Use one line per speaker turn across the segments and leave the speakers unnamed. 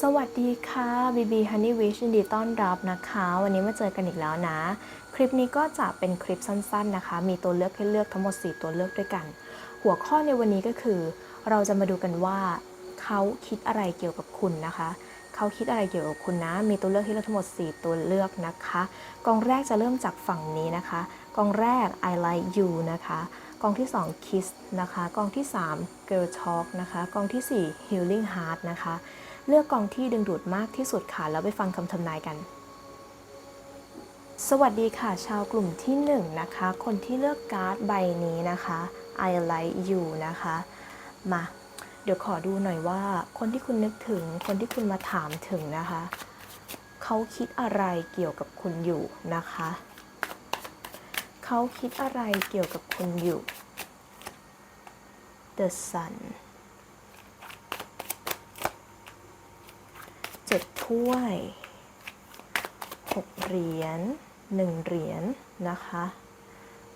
สวัสดีค่ะบีบีฮันนี่วิชยินดีต้อนรับนะคะ วันนี้มาเจอกันอีกแล้วนะ คลิปนี้ก็จะเป็นคลิปสั้นๆนะคะ มีตัวเลือกให้เลือกทั้งหมด 4 ตัวเลือกด้วยกัน หัวข้อในวันนี้ก็คือ เราจะมาดูกันว่า เขาคิดอะไรเกี่ยวกับคุณนะคะ เขาคิดอะไรเกี่ยวกับคุณนะ มีตัวเลือกให้เลือกทั้งหมด 4 ตัวเลือกนะคะกองแรกจะเริ่มจากฝั่งนี้นะคะกองแรก I like you นะคะกองที่ 2 kiss นะคะกองที่ 3 girl talk นะคะกองทีสี่4 healing heart นะคะ เลือกกองที่ดึงดูดมากที่สุดค่ะ แล้วไปฟังคำทำนายกัน สวัสดีค่ะ ชาวกลุ่มที่ 1 นะคะ คนที่เลือกการ์ดใบนี้นะคะ I like you นะคะ มา เดี๋ยวขอดูหน่อยว่า คนที่คุณนึกถึง คนที่คุณมาถามถึงนะคะ เขาคิดอะไรเกี่ยวกับคุณอยู่นะคะ เขาคิดอะไรเกี่ยวกับคุณอยู่ The Sun เจ็ด ถ้วยหกเหรียญหนึ่งเหรียญนะคะ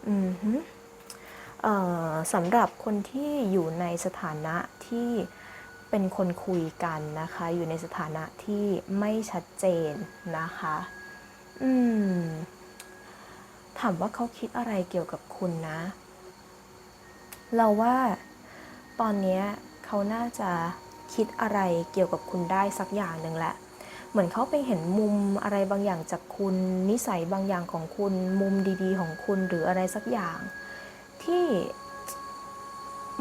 อือฮึสำหรับคนที่อยู่ในสถานะที่เป็นคนคุยกันนะคะ อยู่ในสถานะที่ไม่ชัดเจนนะคะ อืม ถามว่าเขาคิดอะไรเกี่ยวกับคุณนะ เราว่าตอนนี้เขาน่าจะคิดอะไรเกี่ยวกับคุณได้สักอย่างหนึ่งแหละ เหมือนเขาไปเห็นมุมอะไรบางอย่างจากคุณนิสัยบางอย่างของคุณ มุมดีๆ ของคุณหรืออะไรสักอย่าง ที่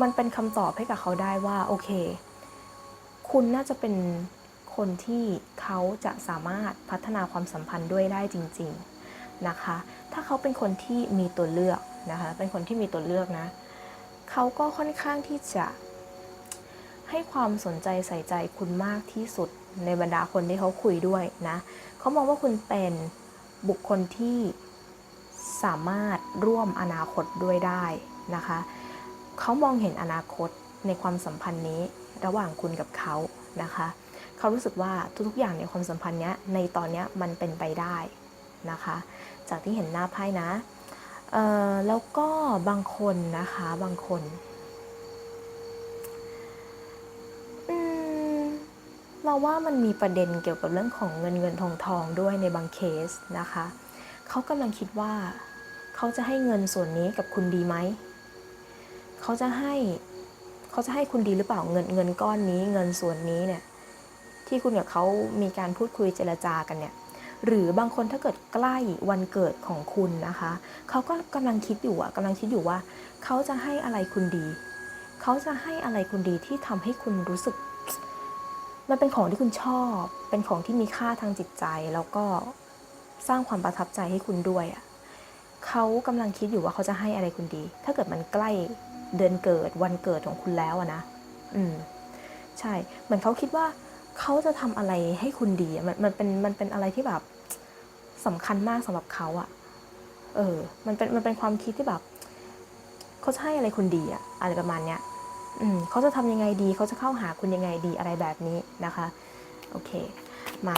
มันเป็นคำตอบให้กับเขาได้ว่าโอเค คุณน่าจะเป็นคนที่เขาจะสามารถพัฒนาความสัมพันธ์ด้วยได้จริง ๆนะคะ ถ้าเขาเป็นคนที่มีตัวเลือกนะคะ เป็นคนที่มีตัวเลือกนะ เขาก็ค่อนข้างที่จะให้ความสนใจใส่ใจคุณมากที่สุด ในบรรดาคนที่เขาคุยด้วยนะเขามองว่าคุณเป็นบุคคลที่สามารถร่วมอนาคตด้วยได้นะคะเขามองเห็นอนาคตในความสัมพันธ์นี้ระหว่างคุณกับเขานะคะเขารู้สึกว่าทุกๆอย่างในความสัมพันธ์เนี้ยในตอนเนี้ยมันเป็นไปได้นะคะ จากที่เห็นหน้าไพ่นะแล้วก็บางคนนะคะบางคนอืม เราว่ามันมีประเด็นเกี่ยวกับเรื่องของเงินเงินทองทองด้วยในบางเคสนะคะ เขากำลังคิดว่า เขาจะให้เงินส่วนนี้กับคุณดีไหม เขาจะให้เขาจะให้คุณดีหรือเปล่าเงินเงินก้อนนี้เงินส่วนนี้เนี่ยที่คุณกับเขามีการพูดคุยเจรจากันเนี่ยหรือบางคนถ้าเกิดใกล้วันเกิดของคุณนะคะ เขาก็กำลังคิดอยู่อะกำลังคิดอยู่ว่า เขาจะให้อะไรคุณดี เขาจะให้อะไรคุณดีที่ทำให้คุณรู้สึก มันเป็นของที่คุณชอบ เป็นของที่มีค่าทางจิตใจ แล้วก็สร้างความประทับใจให้คุณด้วยอะเขากำลังคิดอยู่ว่าเขาจะให้อะไรคุณดี ถ้าเกิดมันใกล้เดือนเกิดวันเกิดของคุณแล้วอะนะ อืม ใช่ เหมือนเขาคิดว่าเขาจะทำอะไรให้คุณดี มันมันเป็นมันเป็นอะไรที่แบบสำคัญมากสำหรับเขาอะเออ มันเป็นมันเป็นความคิดที่แบบเขาจะให้อะไรคุณดีอะอะไรประมาณเนี้ย เขาจะทำยังไงดี เขาจะเข้าหาคุณยังไงดีอะไรแบบนี้นะคะ โอเค มา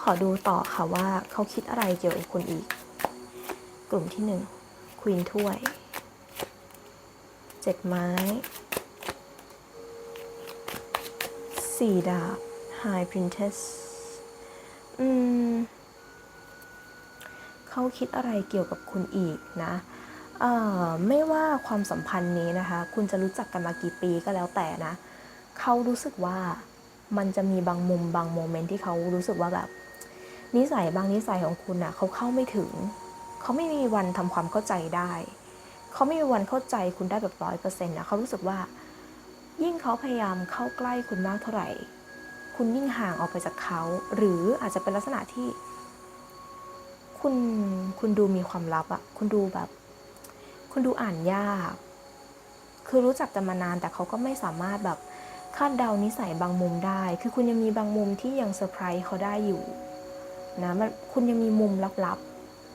ขอดูต่อค่ะว่าเขาคิดอะไรเกี่ยวกับคุณอีก กลุ่มที่หนึ่งควีนถ้วยเจ็ดไม้สี่ดาบ High Princess อืมเขาคิดอะไรเกี่ยวกับคุณอีกนะเไม่ว่าความสัมพันธ์นี้นะคะ คุณจะรู้จักกันมากี่ปีก็แล้วแต่นะ เขารู้สึกว่ามันจะมีบางมุมบางโมเมนต์ที่เขารู้สึกว่าแบบนิสัยบางนิสัยของคุณน่ะเขาเข้าไม่ถึง เขาไม่มีวันทำความเข้าใจได้ เขาไม่มีวันเข้าใจคุณได้แบบร้อยเปอร์เซ็นต์นะเขารู้สึกว่า ยิ่งเขาพยายามเข้าใกล้คุณมากเท่าไหร่ คุณยิ่งห่างออกไปจากเขา หรืออาจจะเป็นลักษณะที่ คุณคุณดูมีความลับอะคุณดูแบบ คุณดูอ่านยาก คือรู้จักกันมานานแต่เขาก็ไม่สามารถแบบคาดเดานิสัยบางมุมได้ คือคุณยังมีบางมุมที่ยังเซอร์ไพรส์เขาได้อยู่นะมันคุณยังมีมุมลับ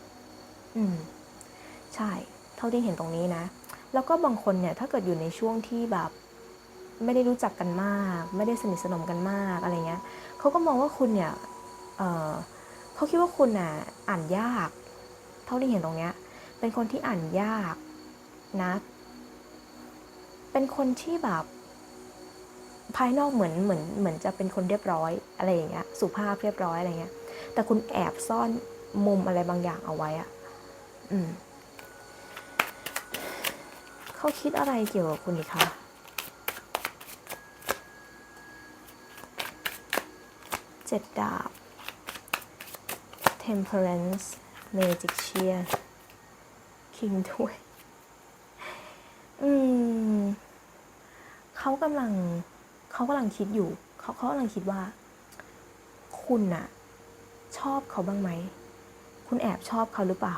ๆ อืม ใช่ เท่าที่เห็นตรงนี้นะ แล้วก็บางคนเนี่ย ถ้าเกิดอยู่ในช่วงที่แบบ ไม่ได้รู้จักกันมาก ไม่ได้สนิทสนมกันมากอะไรเงี้ยเขาก็มองว่าคุณเนี่ยเออเขาคิดว่าคุณน่ะอ่านยาก เท่าที่เห็นตรงเนี้ย เป็นคนที่อ่านยากนะ เป็นคนที่แบบ ภายนอกเหมือนเหมือนเหมือนจะเป็นคนเรียบร้อยอะไรอย่างเงี้ย สุภาพเรียบร้อยอะไรเงี้ย แต่คุณแอบซ่อนมุมอะไรบางอย่างเอาไว้อะอืมเขาคิดอะไรเกี่ยวกับคุณดีคะเจ็ดดาบ temperance magician king ถ้วย อืมเขากำลังเขากำลังคิดอยู่เขาเขากำลังคิดว่า คุณน่ะ ชอบเขาบ้างไหม คุณแอบชอบเขาหรือเปล่า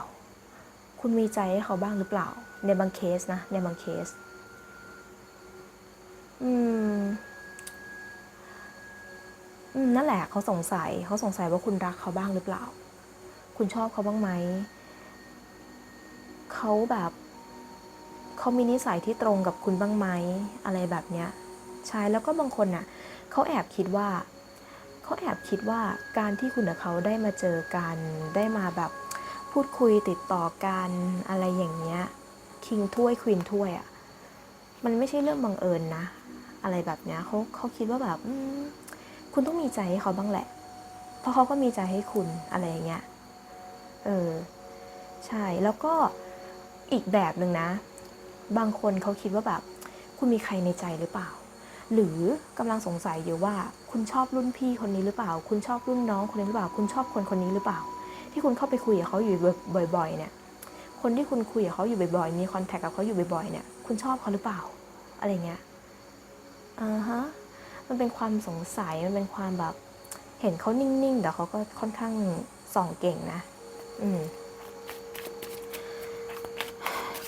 คุณมีใจให้เขาบ้างหรือเปล่า ในบางเคสนะ ในบางเคส อืมอืมนั่นแหละเขาสงสัยเขาสงสัยว่าคุณรักเขาบ้างหรือเปล่า คุณชอบเขาบ้างไหม เขาแบบเขามีนิสัยที่ตรงกับคุณบ้างไหมอะไรแบบเนี้ยใช่แล้วก็บางคนน่ะเขาแอบคิดว่าเขาแอบคิดว่าการที่คุณกับเขาได้มาเจอกันได้มาแบบพูดคุยติดต่อกันอะไรอย่างเงี้ยคิงถ้วยควีนถ้วยอะ่ะมันไม่ใช่เรื่องบังเอิญนะ อะไรแบบเนี้ยเขาเขาคิดว่าแบบคุณต้องมีใจให้เขาบ้างแหละ เพราะเขาก็มีใจให้คุณอะไรอย่างเงี้ยเออใช่แล้วก็ อีกแบบหนึ่งนะ บางคนเขาคิดว่าแบบ คุณมีใครในใจหรือเปล่า หรือกำลังสงสัยอยู่ว่า คุณชอบรุ่นพี่คนนี้หรือเปล่า คุณชอบรุ่นน้องคนนี้หรือเปล่า คุณชอบคนคนนี้หรือเปล่า ที่คุณเข้าไปคุยกับเขาอยู่บ่อย ๆ เนี่ย คนที่คุณคุยกับเขาอยู่บ่อยๆ มีคอนแทคกับเขาอยู่บ่อยๆ เนี่ย คุณชอบเขาหรือเปล่า อะไรเงี้ย อ่าฮะ มันเป็นความสงสัย มันเป็นความแบบ เห็นเขานิ่งๆ แต่เขาก็ค่อนข้างส่องเก่งนะ อืม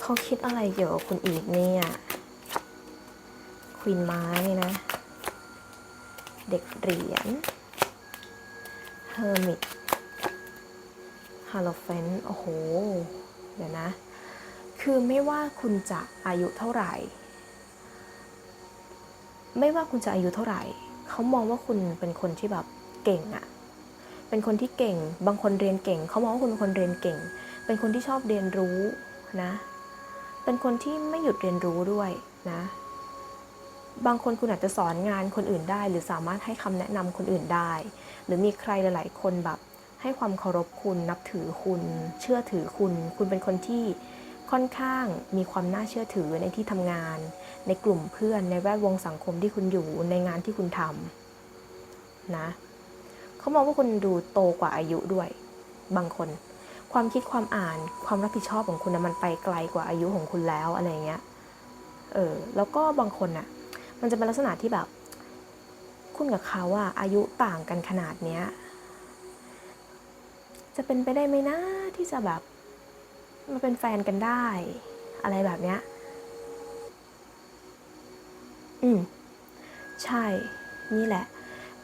เขาคิดอะไรเกี่ยวกับคุณอีกเนี่ยควีนไม้นะ เด็กเหรียญเฮอร์มิตฮาโลเฟนโอ้โห เดี๋ยวนะ คือไม่ว่าคุณจะอายุเท่าไหร่ ไม่ว่าคุณจะอายุเท่าไหร่ เขามองว่าคุณเป็นคนที่แบบเก่งอะเป็นคนที่เก่ง บางคนเรียนเก่ง เขามองว่าคุณเป็นคนเรียนเก่ง เป็นคนที่ชอบเรียนรู้นะ เป็นคนที่ไม่หยุดเรียนรู้ด้วยนะ บางคนคุณอาจจะสอนงานคนอื่นได้ หรือสามารถให้คำแนะนำคนอื่นได้ หรือมีใครหลาย ๆ คนแบบให้ความเคารพคุณนับถือคุณ เชื่อถือคุณ คุณเป็นคนที่ค่อนข้างมีความน่าเชื่อถือในที่ทำงาน ในกลุ่มเพื่อนในแวดวงสังคมที่คุณอยู่ในงานที่คุณทำนะเขามองว่าคุณดูโตกว่าอายุด้วย บางคน ความคิดความอ่านความรับผิดชอบของคุณนะมันไปไกลกว่าอายุของคุณแล้วอะไรเงี้ย เออ แล้วก็บางคนน่ะ มันจะเป็นลักษณะที่แบบ คุณกับเขาอะอายุต่างกันขนาดเนี้ย จะเป็นไปได้ไหมนะที่จะแบบมาเป็นแฟนกันได้ อะไรแบบเนี้ย อืม ใช่ นี่แหละ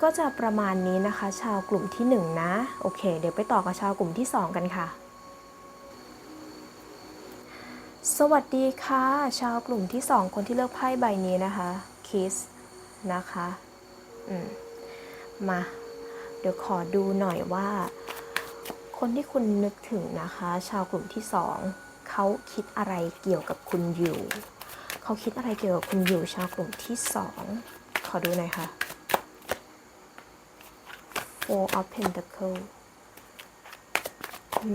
ก็จะประมาณนี้นะคะ ชาวกลุ่มที่หนึ่งนะ โอเค เดี๋ยวไปต่อกับชาวกลุ่มที่สองกันค่ะ สวัสดีค่ะ ชาวกลุ่มที่สองคนที่เลือกไพ่ใบนี้นะคะคิสนะคะอืมมา เดี๋ยวขอดูหน่อยว่า คนที่คุณนึกถึงนะคะ ชาวกลุ่มที่สองเขาคิดอะไรเกี่ยวกับคุณอยู่เขาคิดอะไรเกี่ยวกับคุณอยู่ชาวกลุ่มที่สองขอดูหน่อยค่ะ Four of Pentacle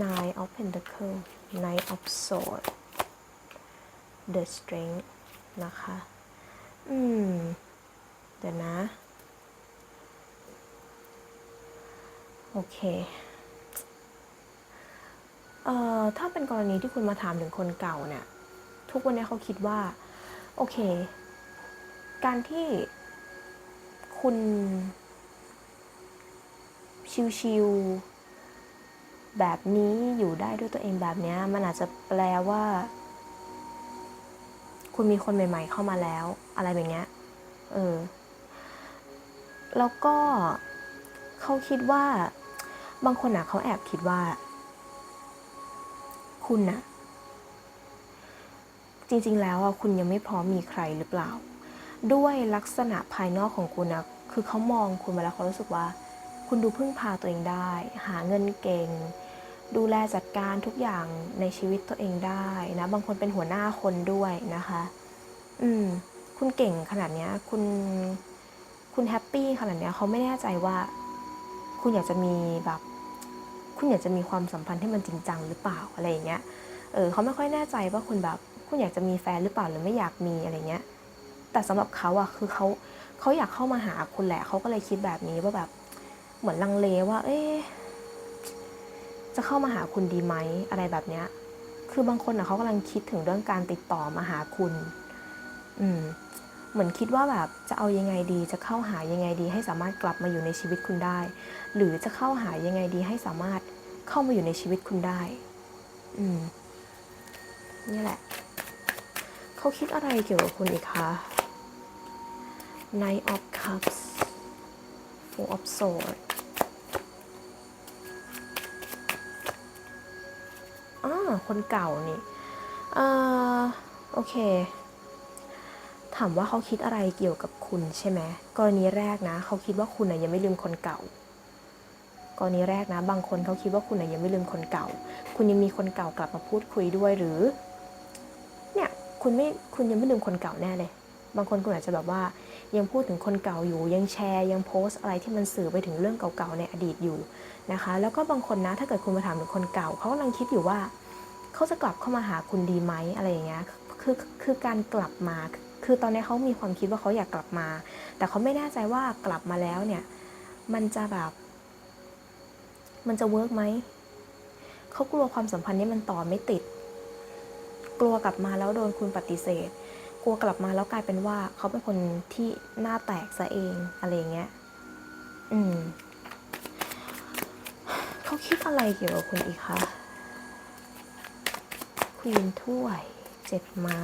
Nine of Pentacle Knight of sword The Strength นะคะ อืม เดี๋ยวนะ โอเค เอ่อ ถ้าเป็นกรณีที่คุณมาถามถึงคนเก่าเนี่ย ทุกวันนี้เขาคิดว่า โอเค การที่คุณ ชิวๆแบบนี้อยู่ได้ด้วยตัวเองแบบเนี้ยมันอาจจะแปลว่า คุณมีคนใหม่ ๆ เข้ามาแล้ว อะไรแบบเนี้ยเออ แล้วก็เขาคิดว่า บางคนอะเขาแอบคิดว่า คุณน่ะ จริงๆ แล้วอะคุณยังไม่พร้อมมีใครหรือเปล่า ด้วยลักษณะภายนอกของคุณอะคือเขามองคุณมาแล้วเขารู้สึกว่า คุณดูพึ่งพาตัวเองได้ หาเงินเก่ง ดูแลจัดการทุกอย่างในชีวิตตัวเองได้นะ บางคนเป็นหัวหน้าคนด้วยนะคะ อืม คุณเก่งขนาดเนี้ย คุณ คุณแฮปปี้ขนาดเนี้ยเขาไม่แน่ใจว่า คุณอยากจะมีแบบ คุณอยากจะมีความสัมพันธ์ที่มันจริงจังหรือเปล่าอะไรอย่างเงี้ย เออเขาไม่ค่อยแน่ใจว่าคุณแบบ คุณอยากจะมีแฟนหรือเปล่าหรือไม่อยากมีอะไรเงี้ย แต่สำหรับเขาอะคือเขาเขาอยากเข้ามาหาคุณแหละเขาก็เลยคิดแบบนี้ว่าแบบ เหมือนลังเลว่า เอ๊จะเข้ามาหาคุณดีไหมอะไรแบบเนี้ย คือบางคนอะเขากำลังคิดถึงเรื่องการติดต่อมาหาคุณ อืม เหมือนคิดว่าแบบจะเอายังไงดี จะเข้าหายังไงดี ให้สามารถกลับมาอยู่ในชีวิตคุณได้ หรือจะเข้าหายังไงดี ให้สามารถเข้ามาอยู่ในชีวิตคุณได้ อืม นี่แหละ เขาคิดอะไรเกี่ยวกับคุณอีกคะ Knight of Cups Four of Swords คนเก่านี่เอ่อโอเค ถามว่าเขาคิดอะไรเกี่ยวกับคุณใช่ไหมกรณีแรกนะ เขาคิดว่าคุณน่ะยังไม่ลืมคนเก่ากรณีแรกนะ บางคนเขาคิดว่าคุณน่ะยังไม่ลืมคนเก่า คุณยังมีคนเก่ากลับมาพูดคุยด้วยหรือ เนี่ยคุณไม่คุณยังไม่ลืมคนเก่าแน่เลยบางคนคุณอาจจะแบบว่ายังพูดถึงคนเก่าอยู่ยังแชร์ ยังโพสต์อะไรที่มันสื่อไปถึงเรื่องเก่าๆในอดีตอยู่นะคะ แล้วก็บางคนนะถ้าเกิดคุณมาถามถึงคนเก่าเขากำลังคิดอยู่ว่า เขาจะกลับเข้ามาหาคุณดีไหมอะไรอย่างเงี้ยคือคือการกลับมา คือตอนนี้เขามีความคิดว่าเขาอยากกลับมา แต่เขาไม่แน่ใจว่ากลับมาแล้วเนี่ย มันจะแบบ มันจะเวิร์กไหมเขากลัวความสัมพันธ์นี้มันต่อไม่ติด กลัวกลับมาแล้วโดนคุณปฏิเสธ กลัวกลับมาแล้วกลายเป็นว่าเขาเป็นคนที่หน้าแตกซะเองอะไรอย่างเงี้ย อืม เขาคิดอะไรเกี่ยวกับคุณอีกคะ ควีนถ้วยเจ็ดไม้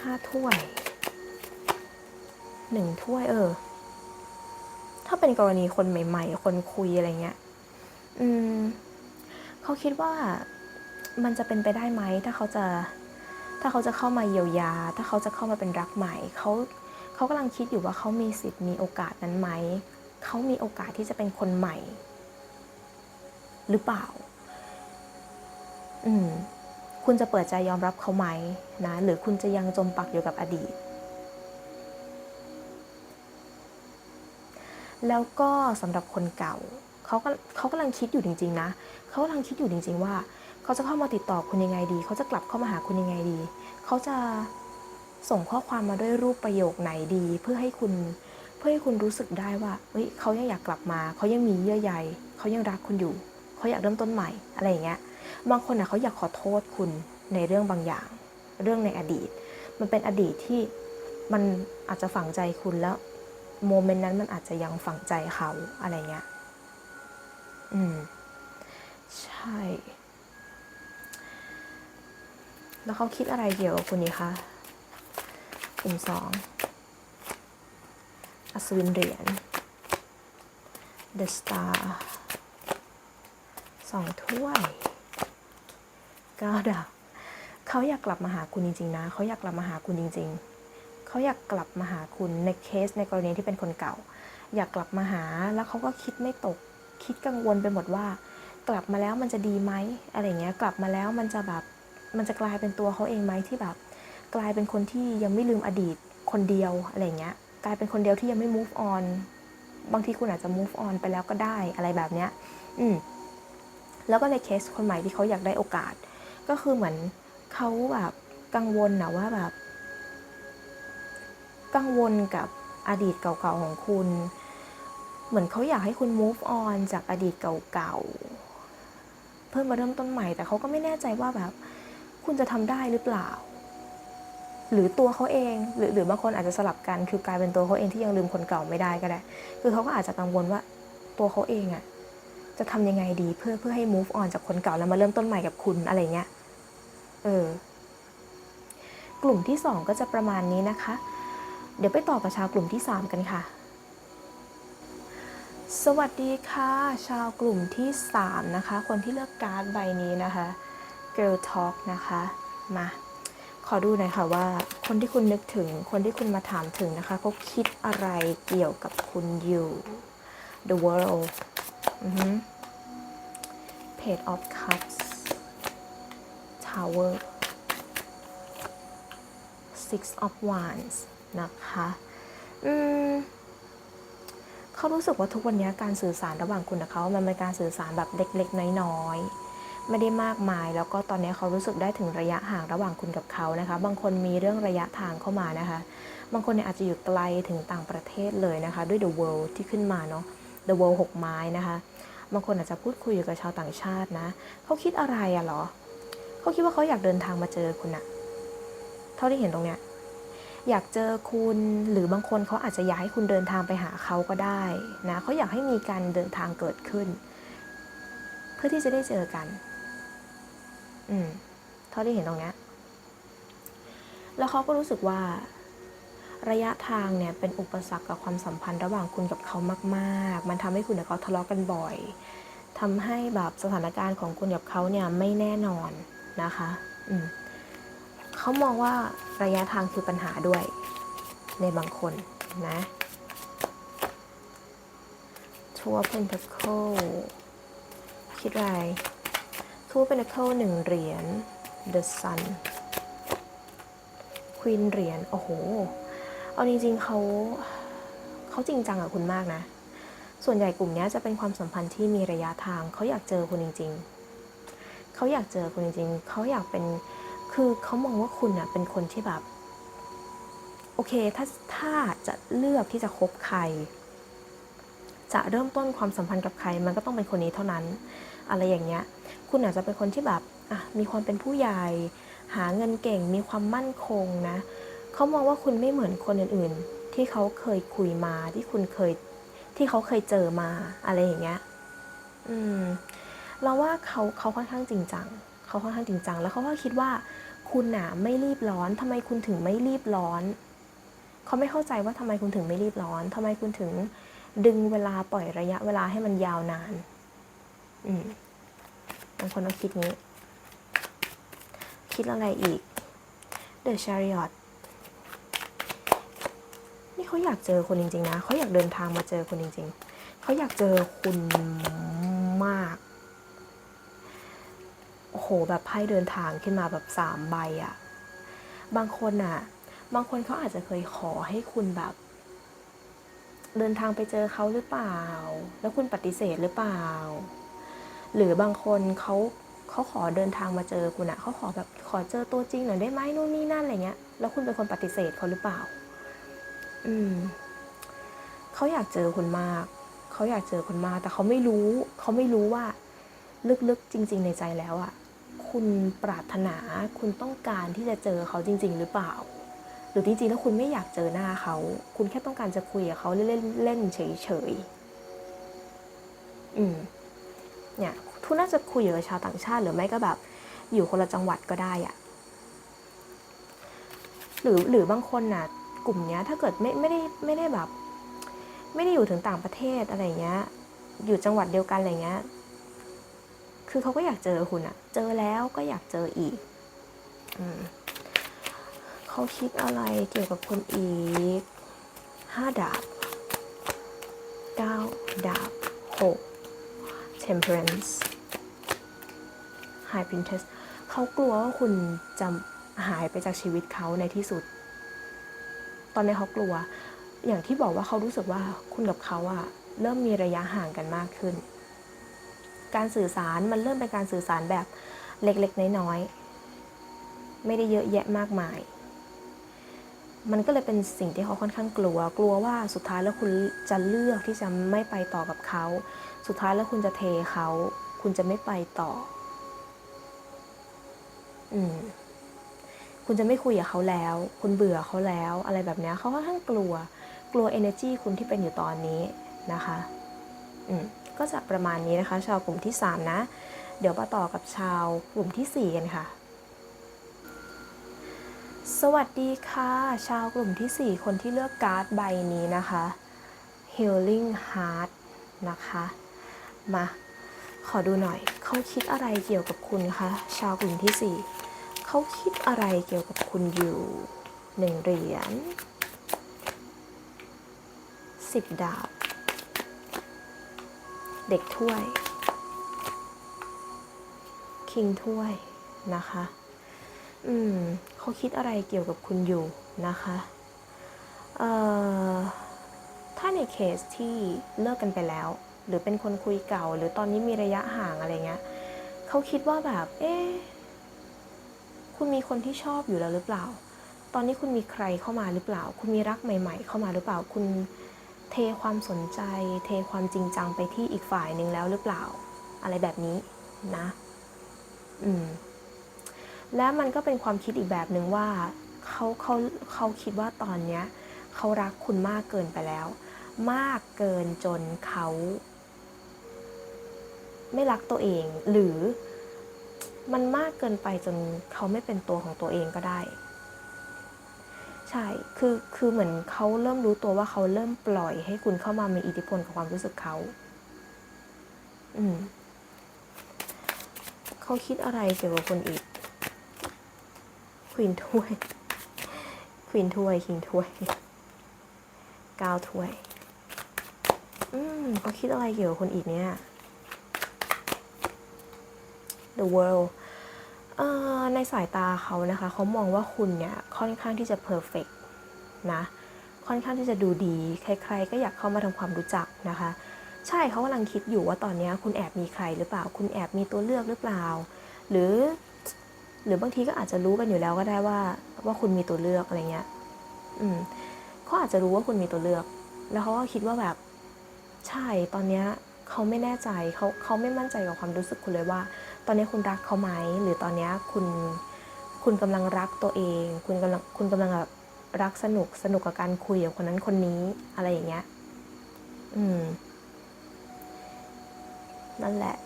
ห้าถ้วยหนึ่งถ้วยเออ ถ้าเป็นกรณีคนใหม่ๆ คนคุยอะไรเงี้ย อืม เขาคิดว่ามันจะเป็นไปได้ไหม ถ้าเขาจะ ถ้าเขาจะเข้ามาเยียวยา ถ้าเขาจะเข้ามาเป็นรักใหม่ เขาเขากำลังคิดอยู่ว่าเขามีสิทธิ์มีโอกาสนั้นไหม เขามีโอกาสที่จะเป็นคนใหม่ หรือเปล่า อืมคุณจะเปิดใจยอมรับเขาไหมนะหรือคุณจะยังจมปักอยู่กับอดีต แล้วก็สำหรับคนเก่าเขาก็เขากำลังคิดอยู่จริง ๆ นะเขากำลังคิดอยู่จริง ๆ ว่าเขาจะเข้ามาติดต่อคุณยังไงดี เขาจะกลับเข้ามาหาคุณยังไงดี เขาจะส่งข้อความมาด้วยรูปประโยคไหนดี เพื่อให้คุณเพื่อให้คุณรู้สึกได้ว่าเฮ้ยเขายังอยากกลับมา เขายังมีเยื่อใยเขายังรักคุณอยู่ เขาอยากเริ่มต้นใหม่อะไรอย่างเงี้ย บางคนอะเขาอยากขอโทษคุณในเรื่องบางอย่าง เรื่องในอดีต มันเป็นอดีตที่มันอาจจะฝังใจคุณแล้วโมเมนต์นั้นมันอาจจะยังฝังใจเขาอะไรเงี้ย อืม ใช่ แล้วเขาคิดอะไรเกี่ยวกับคุณนี่คะกลุ่มสองอัศวินเหรียญ The Star สองถ้วย ก้าวดาเขาอยากกลับมาหาคุณจริง ๆ นะ เขาอยากกลับมาหาคุณจริง ๆ เขาอยากกลับมาหาคุณในเคสในกรณีที่เป็นคนเก่า อยากกลับมาหาแล้วเขาก็คิดไม่ตก คิดกังวลไปหมดว่า กลับมาแล้วมันจะดีไหมอะไรเงี้ย กลับมาแล้วมันจะแบบมันจะกลายเป็นตัวเขาเองไหมที่แบบ กลายเป็นคนที่ยังไม่ลืมอดีตคนเดียวอะไรเงี้ย กลายเป็นคนเดียวที่ยังไม่ move on บางทีคุณอาจจะ move on ไปแล้วก็ได้อะไรแบบเนี้ย อืมแล้วก็ในเคสคนใหม่ที่เขาอยากได้โอกาส ก็คือเหมือนเขาแบบกังวลนะว่าแบบ กังวลกับอดีตเก่าๆของคุณ เหมือนเขาอยากให้คุณ move on จากอดีตเก่าๆ เพื่อมาเริ่มต้นใหม่ แต่เขาก็ไม่แน่ใจว่าแบบ คุณจะทำได้หรือเปล่า หรือตัวเขาเอง หรือหรือบางคนอาจจะสลับกัน คือกลายเป็นตัวเขาเองที่ยังลืมคนเก่าไม่ได้ก็ได้ คือเขาก็อาจจะกังวลว่าตัวเขาเองอะ จะทำยังไงดีเพื่อเพื่อให้ move on จากคนเก่าแล้วมาเริ่มต้นใหม่กับคุณอะไรเงี้ย เออ กลุ่มที่สองก็จะประมาณนี้นะคะ เดี๋ยวไปต่อกับชาวกลุ่มที่สามกันค่ะ สวัสดีค่ะ ชาวกลุ่มที่สามนะคะ คนที่เลือกการ์ดใบนี้นะคะ Girl Talk นะคะ มา ขอดูหน่อยค่ะว่า คนที่คุณนึกถึง คนที่คุณมาถามถึงนะคะเขาคิดอะไรเกี่ยวกับคุณอยู่ The World Page of Cups Tower Six of Wands นะคะอืมเขารู้สึกว่าทุกวันนี้การสื่อสารระหว่างคุณกับเขามันเป็นการสื่อสารแบบเล็กๆ น้อยๆ ไม่ได้มากมาย แล้วก็ตอนนี้เขารู้สึกได้ถึงระยะห่างระหว่างคุณกับเขานะคะ บางคนมีเรื่องระยะทางเข้ามานะคะ บางคนเนี่ยอาจจะอยู่ไกลถึงต่างประเทศเลยนะคะ ด้วย The World ที่ขึ้นมาเนาะ The World หกไม้นะคะบางคนอาจจะพูดคุยอยู่กับชาวต่างชาตินะ เขาคิดอะไรอะหรอ เขาคิดว่าเขาอยากเดินทางมาเจอคุณอะเท่าที่เห็นตรงเนี้ย อยากเจอคุณหรือบางคนเขาอาจจะอยากให้คุณเดินทางไปหาเขาก็ได้นะเขาอยากให้มีการเดินทางเกิดขึ้น เพื่อที่จะได้เจอกัน อืม เท่าที่เห็นตรงเนี้ย แล้วเขาก็รู้สึกว่า ระยะทางเนี่ยเป็นอุปสรรคกับความสัมพันธ์ระหว่างคุณกับเขามาก ๆ มันทำให้คุณกับเขาทะเลาะกันบ่อยทำให้แบบสถานการณ์ของคุณกับเขาเนี่ยไม่แน่นอนนะคะอืมเขามองว่าระยะทางคือปัญหาด้วย ในบางคนนะทัวร์เพนทัคเคิลคิดอะไรทัวร์เพนทัคเคิลหนึ่งเหรียญ The Sun ควีนเหรียญ โอ้โห เอาจริงๆเขาเขาจริงจังกับคุณมากนะ ส่วนใหญ่กลุ่มนี้จะเป็นความสัมพันธ์ที่มีระยะทาง เขาอยากเจอคุณจริง ๆ เขาอยากเจอคุณจริง ๆ เขาอยากเป็น คือเขามองว่าคุณน่ะเป็นคนที่แบบ โอเค ถ้าถ้าจะเลือกที่จะคบใคร จะเริ่มต้นความสัมพันธ์กับใคร มันก็ต้องเป็นคนนี้เท่านั้น อะไรอย่างเงี้ย คุณอาจจะเป็นคนที่แบบอะมีความเป็นผู้ใหญ่ หาเงินเก่ง มีความมั่นคงนะ เขามองว่าคุณไม่เหมือนคนอื่นๆ ที่เขาเคยคุยมาที่คุณเคยที่เขาเคยเจอมาอะไรอย่างเงี้ย อืม เราว่าเขาเขาค่อนข้างจริงจังเขาค่อนข้างจริงจัง แล้วเขาก็คิดว่า คุณน่ะไม่รีบร้อนทำไมคุณถึงไม่รีบร้อน เขาไม่เข้าใจว่าทำไมคุณถึงไม่รีบร้อนทำไมคุณถึงดึงเวลาปล่อยระยะเวลาให้มันยาวนาน อืมบางคนต้องคิดนี้ คิดอะไรอีก The Chariot นี่เขาอยากเจอคนจริง ๆ นะเขาอยากเดินทางมาเจอคนจริง ๆเขาอยากเจอคุณมากโอ้โหแบบไพ่เดินทางขึ้นมาแบบสามใบอะบางคนอะบางคนเขาอาจจะเคยขอให้คุณแบบ เดินทางไปเจอเขาหรือเปล่า แล้วคุณปฏิเสธหรือเปล่า หรือบางคนเขาเขาขอเดินทางมาเจอคุณอะเขาขอแบบขอเจอตัวจริงหน่อยได้ไหมนู่นนี่นั่นอะไรเงี้ย แล้วคุณเป็นคนปฏิเสธเขาหรือเปล่า อืมเขาอยากเจอคุณมาก เขาอยากเจอคุณมาก แต่เขาไม่รู้ เขาไม่รู้ว่า ลึกๆจริง ๆ ในใจแล้วอะคุณปรารถนา คุณต้องการที่จะเจอเขาจริง ๆ หรือเปล่า หรือจริงๆแล้วคุณไม่อยากเจอหน้าเขา คุณแค่ต้องการจะคุยกับเขาเล่นๆเล่นเฉยๆอืม เนี่ยทุนน่าจะคุยกับชาวต่างชาติหรือไม่ก็แบบ อยู่คนละจังหวัดก็ได้อะหรือหรือบางคนน่ะ กลุ่มเนี้ยถ้าเกิดไม่ไม่ได้ไม่ได้แบบ ไม่ได้อยู่ถึงต่างประเทศอะไรเงี้ย อยู่จังหวัดเดียวกันอะไรเงี้ย คือเขาก็อยากเจอคุณอะเจอแล้วก็อยากเจออีกอเขาคิดอะไรเกี่ยวกับคนอีกห้าดาบเก้าดาบหก temperance high princess เขากลัวว่าคุณจะหายไปจากชีวิตเขาในที่สุด ตอนนี้เขากลัว อย่างที่บอกว่าเขารู้สึกว่าคุณกับเขาอะเริ่มมีระยะห่างกันมากขึ้น การสื่อสารมันเริ่มเป็นการสื่อสารแบบเล็กๆ น้อยๆ ไม่ได้เยอะแยะมากมาย มันก็เลยเป็นสิ่งที่เขาค่อนข้างกลัว กลัวว่าสุดท้ายแล้วคุณจะเลือกที่จะไม่ไปต่อกับเขา สุดท้ายแล้วคุณจะเทเขา คุณจะไม่ไปต่อ อืม คุณจะไม่คุยกับเขาแล้ว คุณเบื่อเขาแล้ว อะไรแบบนี้เขาค่อนข้างกลัว กลัว energy คุณที่เป็นอยู่ตอนนี้นะคะอืมก็จะประมาณนี้นะคะ ชาวกลุ่มที่ 3 นะ เดี๋ยวมาต่อกับชาวกลุ่มที่ 4 กันค่ะ สวัสดีค่ะ ชาวกลุ่มที่ 4 คนที่เลือกการ์ดใบนี้นะคะ Healing Heart นะคะ มา ขอดูหน่อย เขาคิดอะไรเกี่ยวกับคุณคะ ชาวกลุ่มที่ 4 เขาคิดอะไรเกี่ยวกับคุณอยู่หนึ่งเหรียญสิบดาบ เด็กถ้วย คิงถ้วยนะคะ อืมเขาคิดอะไรเกี่ยวกับคุณอยู่นะคะ เอ่อ ถ้าในเคสที่เลิกกันไปแล้ว หรือเป็นคนคุยเก่า หรือตอนนี้มีระยะห่างอะไรเงี้ย เขาคิดว่าแบบ เอ๊ะ คุณมีคนที่ชอบอยู่แล้วหรือเปล่า ตอนนี้คุณมีใครเข้ามาหรือเปล่า คุณมีรักใหม่ ๆ เข้ามาหรือเปล่า คุณเทความสนใจ เทความจริงจังไปที่อีกฝ่ายหนึ่งแล้วหรือเปล่า อะไรแบบนี้นะ อืม และมันก็เป็นความคิดอีกแบบหนึ่งว่าเขาเขาเขาคิดว่าตอนเนี้ยเขารักคุณมากเกินไปแล้ว มากเกินจนเขา ไม่รักตัวเองหรือ มันมากเกินไปจนเขาไม่เป็นตัวของตัวเองก็ได้ ใช่ คือ คือเหมือนเขาเริ่มรู้ตัวว่าเขาเริ่มปล่อยให้คุณเข้ามามีอิทธิพลกับความรู้สึกเขา อืม เขาคิดอะไรเกี่ยวกับคนอีกควีนถ้วยควีนถ้วยคิงถ้วยกาวถ้วย อืมเขาคิดอะไรเกี่ยวกับคนอีกเนี่ย The World ในสายตาเขานะคะเขามองว่าคุณเนี่ยค่อนข้างที่จะ perfect นะค่อนข้างที่จะดูดี ใคร ๆ ก็อยากเข้ามาทำความรู้จักนะคะ ใช่เขากำลังคิดอยู่ว่าตอนนี้คุณแอบมีใครหรือเปล่า คุณแอบมีตัวเลือกหรือเปล่า หรือ หรือบางทีก็อาจจะรู้กันอยู่แล้วก็ได้ว่า ว่าคุณมีตัวเลือกอะไรเงี้ย อืมเขาอาจจะรู้ว่าคุณมีตัวเลือก แล้วเขาก็คิดว่าแบบ ใช่ตอนนี้เขาไม่แน่ใจเขาเขาไม่มั่นใจกับความรู้สึกคุณเลยว่า ตอนนี้คุณรักเขาไหม หรือตอนนี้คุณคุณกำลังรักตัวเอง คุณกำลังคุณกำลังแบบรักสนุกสนุกกับการคุยกับคนนั้นคนนี้อะไรอย่างเงี้ย อืม นั่นแหละ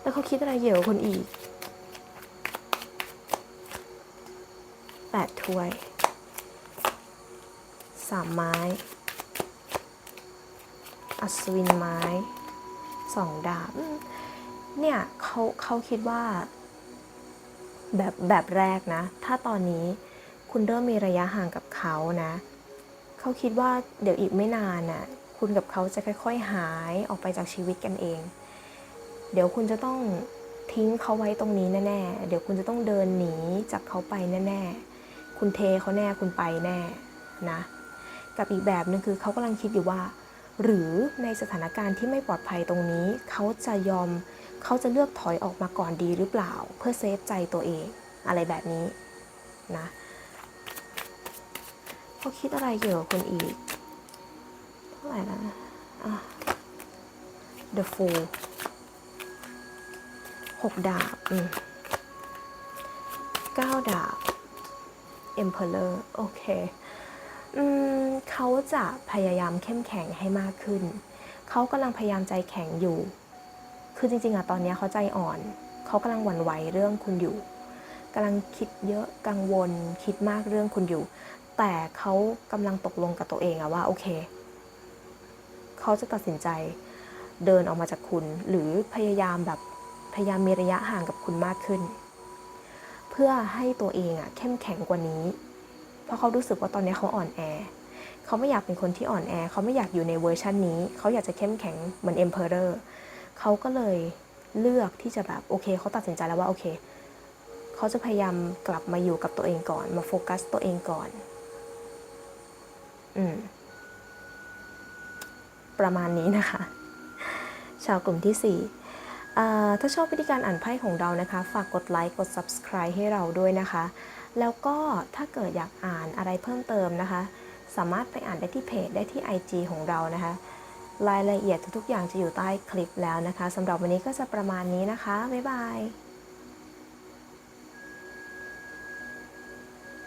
แล้วเขาคิดอะไรเกี่ยวกับคนอีกแปดถ้วยสามไม้ อัศวินไม้ สองดาบเนี่ยเขาเขาคิดว่า แบบแบบแรกนะ ถ้าตอนนี้คุณเริ่มมีระยะห่างกับเขานะ เขาคิดว่าเดี๋ยวอีกไม่นานน่ะคุณกับเขาจะค่อย ๆ หายออกไปจากชีวิตกันเอง เดี๋ยวคุณจะต้องทิ้งเขาไว้ตรงนี้แน่ๆ เดี๋ยวคุณจะต้องเดินหนีจากเขาไปแน่ๆ คุณเทเขาแน่คุณไปแน่นะ กับอีกแบบหนึงคือเขากำลังคิดอยู่ว่า หรือในสถานการณ์ที่ไม่ปลอดภัยตรงนี้ เขาจะยอม เขาจะเลือกถอยออกมาก่อนดีหรือเปล่า เพื่อเซฟใจตัวเอง อะไรแบบนี้นะเขาคิดอะไรเกี่ยวกับคนอีกเท่าไหร่นะะ The Fool หกดาบอืมเก้าดาบ Emperor โอเค เขาจะพยายามเข้มแข็งให้มากขึ้น เขากำลังพยายามใจแข็งอยู่ คือจริงๆอะตอนนี้เขาใจอ่อน เขากำลังหวั่นไหวเรื่องคุณอยู่กำลังคิดเยอะกังวลคิดมากเรื่องคุณอยู่ แต่เขากำลังตกลงกับตัวเองอะว่าโอเค เขาจะตัดสินใจเดินออกมาจากคุณ หรือพยายามแบบพยายามมีระยะห่างกับคุณมากขึ้น เพื่อให้ตัวเองอะเข้มแข็งกว่านี้ ราะเขารู้สึกว่าตอนนี้เขาอ่อนแอ เขาไม่อยากเป็นคนที่อ่อนแอ เขาไม่อยากอยู่ในเวอร์ชันนี้ เขาอยากจะเข้มแข็งเหมือน Emperor เรอร์เขาก็เลยเลือกที่จะแบบโอเคเขาตัดสินใจแล้วว่าโอเค เขาจะพยายามกลับมาอยู่กับตัวเองก่อน มาโฟกัสตัวเองก่อน อืม ประมาณนี้นะคะ ชาวกลุ่มที่4อ่ถ้าชอบวิธีการอ่านไพ่ของเรานะคะ ฝากกดไลค์ กด subscribe ให้เราด้วยนะคะ แล้วก็ถ้าเกิดอยากอ่านอะไรเพิ่มเติมนะคะ สามารถไปอ่านได้ที่เพจได้ที่ IG ของเรานะคะ รายละเอียดทุกๆอย่างจะอยู่ใต้คลิปแล้วนะคะสำหรับวันนี้ก็จะประมาณนี้นะคะ บ๊ายบาย